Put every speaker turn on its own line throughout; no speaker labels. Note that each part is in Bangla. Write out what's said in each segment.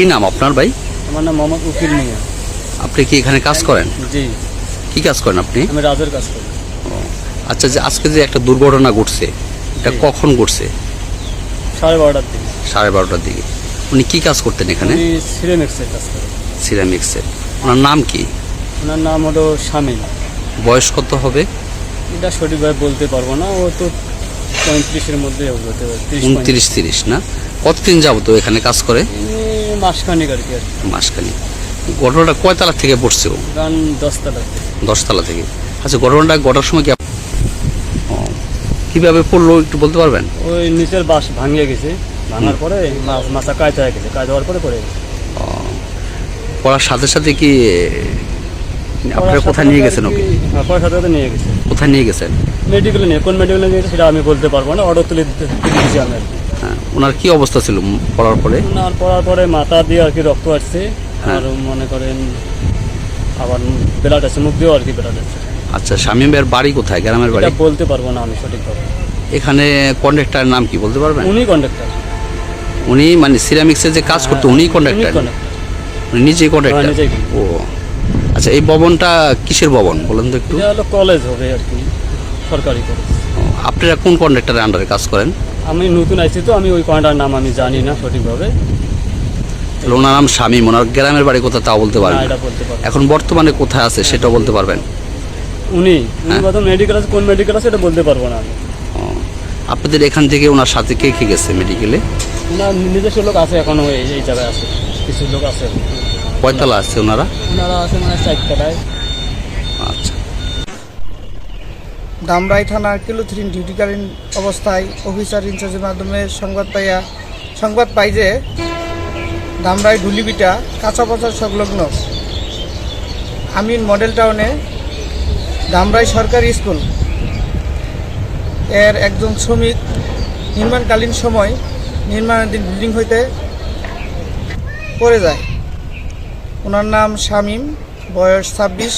কি নাম আপনার ভাই?
আমার নাম মোহাম্মদ উকিল মিয়া।
আপনি কি এখানে কাজ করেন?
জি।
কি কাজ করেন আপনি?
আমি রাজের কাজ করি।
আচ্ছা যে আজকে যে একটা দুর্ঘটনা ঘটছে এটা কখন ঘটছে?
সাড়ে বারোটার দিকে।
সাড়ে বারোটার দিকে। উনি কি কাজ করতেন এখানে?
সিরেমেক্সের কাজ করি
সিরামিক্সের ওনার নাম কি?
ওনার নাম হলো শামিল
বয়স কত হবে?
এটা সঠিকভাবে বলতে পারব না। ও তো পঁয়ত্রিশের মধ্যে
উনত্রিশ তিরিশ না? কতদিন যাব তো এখানে কাজ করে?
মাসখানিক আর কি আর কি।
মাসখানি ঘটনাটা কয়তলা থেকে পড়ছে ও?
গান দশতলা
দশতলা থেকে। আচ্ছা ঘটনাটা ঘটার সময় কি আপ- ও, কীভাবে পড়ল একটু বলতে পারবেন?
ওই নিচের বাস ভাঙিয়ে গেছে। ভাঙার পরে মাছ মাছা হয়ে গেছে। কাজ হওয়ার পরে পড়ে
ও, পড়ার সাথে সাথে কি আপনারা কোথায় নিয়ে গেছেন ওকে?
হ্যাঁ পরে সাথে সাথে নিয়ে গেছে।
কোথায় নিয়ে গেছেন?
মেডিকেলে নিয়ে কোন মেডিকেলে নিয়ে গেছে সেটা আমি বলতে পারব না। অর্ডার তুলে দিতে দিয়েছি আমি আর কি।
ওনার কি অবস্থা ছিল পড়ার পরে?
ওনার পড়ার পরে মাথা দিয়ে আর কি রক্ত আসছে।
হ্যাঁ।
আর মনে করেন আবার ব্লাড আছে মুখ দিয়েও আর কি ব্লাড আছে
আচ্ছা শামীম ভাইয়ের বাড়ি কোথায়? গ্রামের বাড়ি?
বলতে পারব না আমি সঠিকভাবে।
এখানে কন্ডাক্টার নাম কি বলতে পারবেন?
উনি কন্ডাক্টার
উনি মানে সিরামিক্সের যে কাজ করতো উনি
কন্ডাক্টার
উনি নিজেই কন্ট্রাক্টর
হ্যাঁ,
ও। আচ্ছা এই ভবনটা কিসের ভবন বলেন তো একটু?
এটা হলো কলেজ হবে আর কি সরকারি কলেজ
আপনারা কোন কন্ডাক্টারের আন্ডারে কাজ করেন?
আমি নতুন আইছি তো আমি ওই কয়েকটার নাম আমি জানি না সঠিকভাবে।
ওনার নাম শামীম ওনার গ্রামের বাড়ি কোথায় তাও বলতে
না।
পারবেন
এটা বলতে পারব
এখন বর্তমানে কোথায় আছে সেটাও বলতে পারবেন?
উনি উনি
হ্যাঁ।
মেডিকেল আছে কোন মেডিকেল আছে এটা বলতে পারব না আমি।
ও, আপনাদের এখান থেকে ওনার সাথে কে কে গেছে মেডিকেলে
ওনার নিজস্ব লোক আছে এখনও এই এই জায়গায় আছে কিছু লোক আছে।
কয়তলা আছে ওনারা?
ওনারা আছে মানে চারটায়
আচ্ছা
দামরাই থানার কিলোথ্রিন ডিউটিকালীন অবস্থায় অফিসার ইনচার্জের মাধ্যমে সংবাদ পাইয়া সংবাদ পাই যে দামরাই ঢুলিবিটা কাঁচা পচার সংলগ্ন। আমিন মডেল টাউনে দামরাই সরকারি স্কুল। এর একজন শ্রমিক নির্মাণকালীন সময় নির্মাণাধীন বিল্ডিং হইতে পড়ে যায়। ওনার নাম শামীম, বয়স ছাব্বিশ।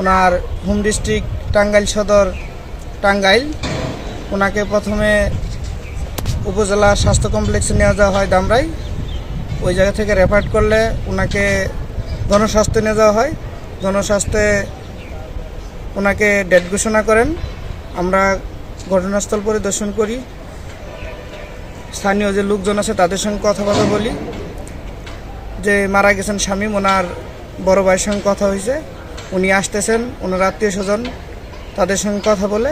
ওনার হোম ডিস্ট্রিক্ট টাঙ্গাইল সদর টাঙ্গাইল। ওনাকে প্রথমে উপজেলা স্বাস্থ্য কমপ্লেক্সে নেওয়া যাওয়া হয় দামরাই। ওই জায়গা থেকে রেফার করলে ওনাকে জনস্বাস্থ্যে নিয়ে যাওয়া হয়। জনস্বাস্থ্যে ওনাকে ডেট ঘোষণা করেন। আমরা ঘটনাস্থল পরিদর্শন করি। স্থানীয় যে লোকজন আছে তাদের সঙ্গে কথাবার্তা বলি। যে মারা গেছেন স্বামী, ওনার বড় ভাইয়ের সঙ্গে কথা হয়েছে। উনি আসতেছেন, ওনার আত্মীয় স্বজন। তাদের সঙ্গে কথা বলে